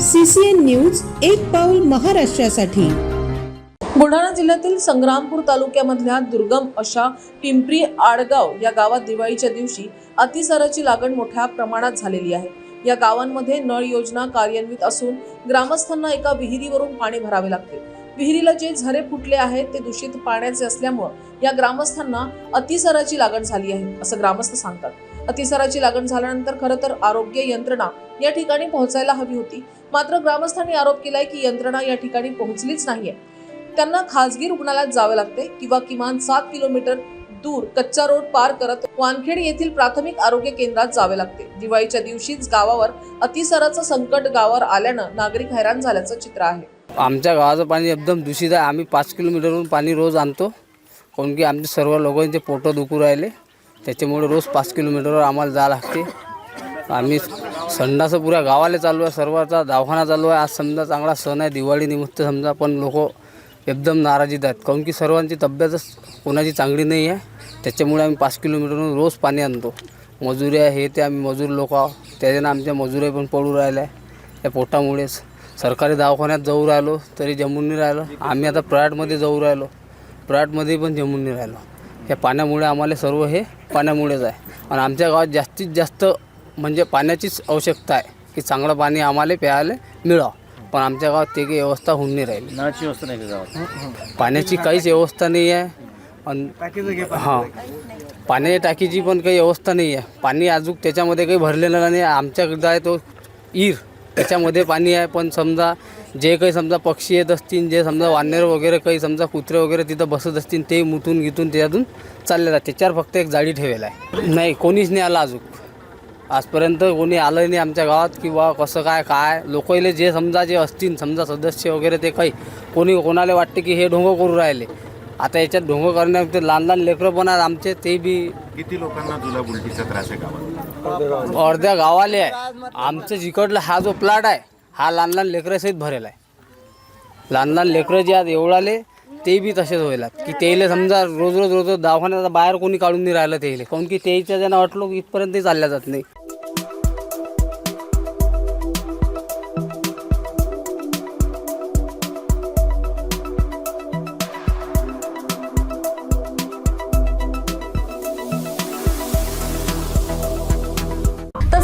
CCN news एक पाऊल महाराष्ट्रासाठी. बुलढाणा जिल्ह्यातील संग्रामपूर तालुक्यामधल्या दुर्गम अशा पिंपरी आडगाव या गावात दिवाळीच्या दिवशी अतिसाराची लागण मोठ्या प्रमाणात झालेली आहे. या गावांमध्ये नळ योजना कार्यान्वित असून ग्रामस्थांना एका विहिरीवरून पाणी भरावे लागते. विहिरीला जे झरे फुटले आहेत ते दूषित पाण्याचे असल्यामुळं या ग्रामस्थांना अतिसाराची लागण झाली आहे असं ग्रामस्थ सांगतात. अतिसाराची लागण झाल्यानंतर खरं तर आरोग्य यंत्रणा या ठिकाणी पोहोचायला हवी होती. मात्र ग्रामस्थांनी आरोप केलाय की यंत्रणा या ठिकाणी पोहोचलीच नाहीये. त्यांना खासगी रुग्णालयात जावे लागते किंवा किमान सात किलोमीटर दूर कच्चा रोड पार करत वानखेड येथील प्राथमिक आरोग्य केंद्रात जावे लागते. दिवाळीच्या दिवशीच गावावर अतिसाराचं संकट गावावर आल्यानं नागरिक हैराण झाल्याचं चित्र आहे. आमच्या गावाचं पाणी एकदम दूषित आहे. आम्ही पाच किलोमीटरवरून पाणी रोज आणतो. काऊन की आमचे सर्व लोकांचे पोटं दुखू राहिले. त्याच्यामुळे रोज पाच किलोमीटरवर आम्हाला जावं लागते. आम्ही संडासं पुऱ्या गावाला चालू आहे सर्वांचा दवाखाना चालू आहे. आज समजा चांगला सण आहे दिवाळी निमित्त समजा पण लोक एकदम नाराजीत आहेत. काऊन की सर्वांची तब्येतच कोणाची चांगली नाही आहे. त्याच्यामुळे आम्ही पाच किलोमीटरहून रोज पाणी आणतो. मजुरी आहे हे ते आम्ही मजूर लोक आहोत. त्याच्यानं आमच्या मजुऱ्या पण पडू राहिल्या त्या पोटामुळेच सरकारी दवाखान्यात जाऊ राहिलो तरी जमून नाही राहिलो. आम्ही आता प्रायव्हेटमध्ये जाऊ राहिलो. प्रयाटमध्ये पण जमून नाही राहिलो. या पाण्यामुळे आम्हाला सर्व हे पाण्यामुळेच आहे. आणि आमच्या गावात जास्तीत जास्त म्हणजे पाण्याचीच आवश्यकता आहे की चांगलं पाणी आम्हाला प्यायला मिळावं. पण आमच्या गावात ते काही व्यवस्था होऊन नाही राहिली. नळाची व्यवस्था नाही का गावात? पाण्याची काहीच व्यवस्था नाही आहे. आणि हां. पाण्याच्या टाकीची पण काही व्यवस्था नाही आहे. पाणी अजून त्याच्यामध्ये काही भरलेलं नाही आमच्याकडं आहे तो ईर त्याच्यामध्ये पाणी आहे. पण समजा जे काही समजा पक्षी येत असतील जे समजा वानेर वगैरे काही समजा कुत्रे वगैरे तिथं बसत असतील ते मुतून घेतून त्याच्यातून चालले जातात त्याच्यावर फक्त एक जाळी ठेवेल आहे. नाही कोणीच नाही आला अजून. आजपर्यंत कोणी आलं नाही आमच्या गावात किंवा कसं काय काय? लोकांले जे समजा जे असतील समजा सदस्य वगैरे ते काही कोणी कोणाला वाटते की हे ढोंग करू राहिले? आता याच्यात ढोंग करण्यात ते लहान लहान लेकरं पण आहेत आमचे ते बी किती लोकांना जुला उलटीचा त्रास आहे गावात? अर्ध्या गावाले आहे. आमचं जिकडला हा जो प्लॉट आहे हा लहान लहान लेकरंसहित भरेल आहे. लहान लहान लेकरं जे आहेत एवढाले ते बी तसेच होईल की तेले समजा रोज रोज रोज रोज दवाखान्यात बाहेर कोणी काढून नाही राहिलं तेले काऊन की तेच्या ज्यांना वाटलो की इथपर्यंत चालल्या जात नाही.